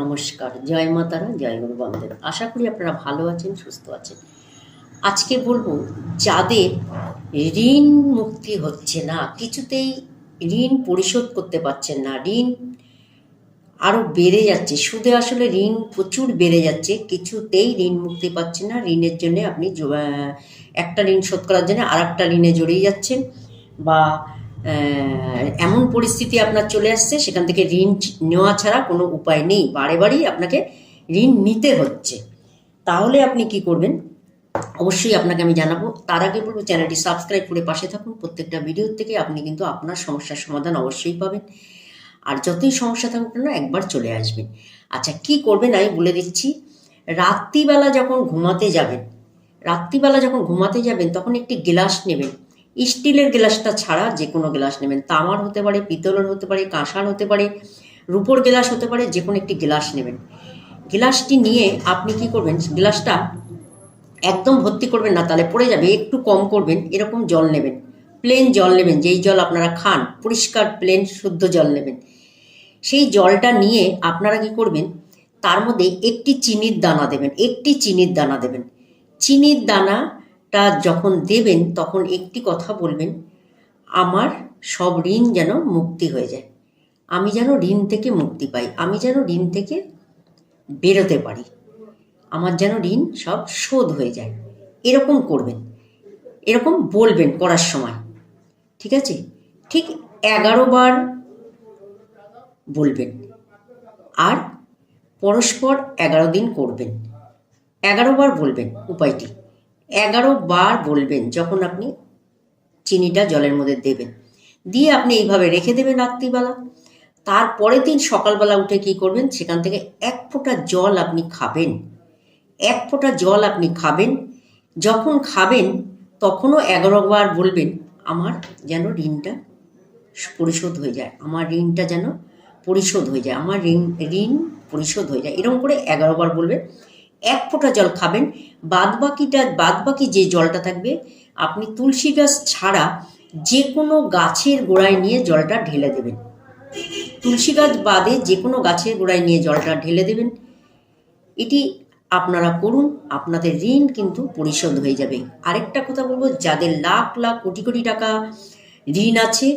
নমস্কার, জয় মাতারা, জয় গুরু আশা করি আপনারা ভালো আছেন, সুস্থ আছেন। আজকে বলব, যাদের ঋণ মুক্তি হচ্ছে না, কিছুতেই ঋণ পরিশোধ করতে পারছেন না, ঋণ আরও বেড়ে যাচ্ছে, সুদে আসলে ঋণ প্রচুর বেড়ে যাচ্ছে, কিছুতেই ঋণ মুক্তি পাচ্ছেন না, ঋণের জন্য আপনি একটা ঋণ শোধ করার জন্য আর একটা ঋণে জড়িয়ে যাচ্ছেন, বা এমন পরিস্থিতি আপনার চলে আসছে, সেখান থেকে ঋণ নেওয়া ছাড়া কোনো উপায় নেই। বারে বারেই আপনাকে ঋণ নিতে হচ্ছে। তাহলে আপনি কি করবেন? অবশ্যই আপনাকে আমি জানাব। তার আগে বলব, চ্যানেলটি সাবস্ক্রাইব করে পাশে থাকুন। প্রত্যেকটা ভিডিও থেকে আপনি কিন্তু আপনার সমস্যার সমাধান অবশ্যই পাবেন। আর যতই সমস্যা থাকুক না একবার চলে আসবেন। আচ্ছা কি করবেন আমি বলে দিচ্ছি। রাত্রিবেলা যখন ঘুমাতে যাবেন, রাত্রিবেলা যখন ঘুমাতে যাবেন, তখন একটি গ্লাস নেবেন। স্টিলের গ্লাসটা ছাড়া যে কোনো গ্লাস নেবেন। তামার হতে পারে, পিতলের হতে পারে, কাঁসার হতে পারে, রূপোর গ্লাস হতে পারে, যে কোনো একটি গ্লাস নেবেন। গ্লাসটি নিয়ে আপনি কি করবেন? গ্লাসটা একদম ভর্তি করবেন না, তাহলে পড়ে যাবে, একটু কম করবেন, এরকম জল নেবেন। প্লেন জল নেবেন, যেই জল আপনারা খান, পরিষ্কার, প্লেন, শুদ্ধ জল নেবেন। সেই জলটা নিয়ে আপনারা কি করবেন? তার মধ্যে একটি চিনির দানা দেবেন, একটি চিনির দানা দেবেন। চিনির দানাটা যখন দেবেন, তখন একটি কথা বলবেন, আমার সব ঋণ যেন মুক্তি হয়ে যায়। আমি যেন ঋণ থেকে মুক্তি পাই, আমি যেন ঋণ থেকে বেরোতে পারি। আমার যেন ঋণ সব শোধ হয়ে যায়। এরকম করবেন। এরকম বলবেন করার সময়। ঠিক আছে? ঠিক এগারো বার বলবেন। আর পরস্পর এগারো দিন করবেন। এগারো বার বলবেন উপায়টি। এগারো বার বলবেন যখন আপনি চিনিটা জলের মধ্যে দেবেন। দিয়ে আপনি এইভাবে রেখে দেবেন রাত্রিবেলা। তারপরের দিন সকালবেলা উঠে কি করবেন? সেখান থেকে এক ফোঁটা জল আপনি খাবেন। এক ফোঁটা জল আপনি খাবেন। যখন খাবেন, তখনও এগারো বার বলবেন, আমার যেন ঋণটা পরিশোধ হয়ে যায়। আমার ঋণটা যেন পরিশোধ হয়ে যায়। আমার ঋণ ঋণ পরিশোধ হয়ে যায়। এরকম করে এগারো বার বলবেন। এক ফোঁটা জল খাবেন বাদ বাকিটা বাদ বাকি যে জলটা থাকবে, আপনি তুলসী গাছ ছাড়া যে কোনো গাছের গোড়ায় নিয়ে জলটা ঢেলে দেবেন। তুলসী গাছ বাদে যে কোনো গাছের গোড়ায় নিয়ে জলটা ঢেলে দেবেন। এটি আপনারা করুন, আপনাদের ঋণ কিন্তু পরিশোধ হয়ে যাবে। আরেকটা কথা বলব, যাদের লাখ লাখ কোটি কোটি টাকা ঋণ আছে,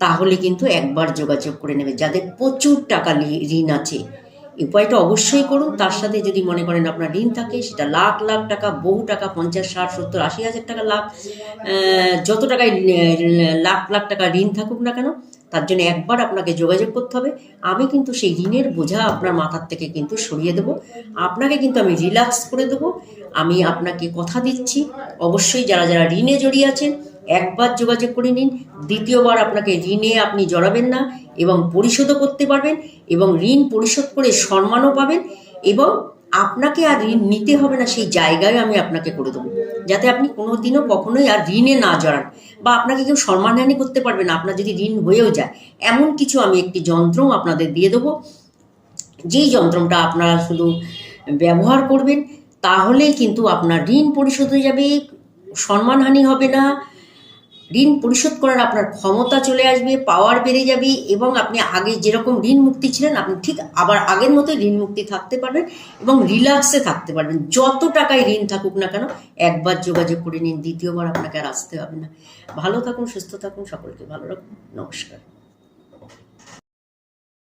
তাহলে কিন্তু একবার যোগাযোগ করে নেবে। যাদের প্রচুর টাকা ঋণ আছে উপায়টা অবশ্যই করুন। তার সাথে যদি মনে করেন আপনার ঋণ থাকে, সেটা লাখ লাখ টাকা, বহু টাকা, পঞ্চাশ, ষাট, সত্তর, আশি হাজার টাকা লাখ যত টাকায় লাখ লাখ টাকা ঋণ থাকুক না কেন, তার জন্য একবার আপনাকে যোগাযোগ করতে হবে। আমি কিন্তু সেই ঋণের বোঝা আপনার মাথার থেকে কিন্তু সরিয়ে দেব। আপনাকে কিন্তু আমি রিল্যাক্স করে দেব। আমি আপনাকে কথা দিচ্ছি। অবশ্যই যারা যারা ঋণে জড়িয়ে আছেন, একবার যোগাযোগ করে নিন। দ্বিতীয়বার আপনাকে ঋণে আপনি জড়াবেন না। এবং পরিশোধও করতে পারবেন এবং ঋণ পরিশোধ করে সম্মানও পাবেন এবং আপনাকে আর ঋণ নিতে হবে না, সেই জায়গায় আমি আপনাকে করে দেবো। যাতে আপনি কোনোদিনও কখনোই আর ঋণে না জড়ান বা আপনাকে কেউ সম্মানহানি করতে পারবে না, আপনার যদি ঋণ হয়েও যায়। এমন কিছু আমি একটি যন্ত্রও আপনাদের দিয়ে দেবো। যেই যন্ত্রটা আপনারা শুধু ব্যবহার করবেন, তাহলেই কিন্তু আপনার ঋণ পরিশোধ হয়ে যাবে, সম্মানহানি হবে না ঋণ পরিশোধ করার আপনার ক্ষমতা চলে আসবে পাওয়ার বেড়ে যাবে এবং আপনি আগে যেরকম ঋণ মুক্তি ছিলেন, আপনি ঠিক আবার আগের মতো ঋণ মুক্তি থাকতে পারবেন এবং রিল্যাক্সে থাকতে পারবেন। যত টাকায় ঋণ থাকুক না কেন, একবার যোগাযোগ করে নিন, দ্বিতীয়বার আপনাকে আর আসতে হবে না। ভালো থাকুন, সুস্থ থাকুন, সকলকে ভালো রাখুন। নমস্কার।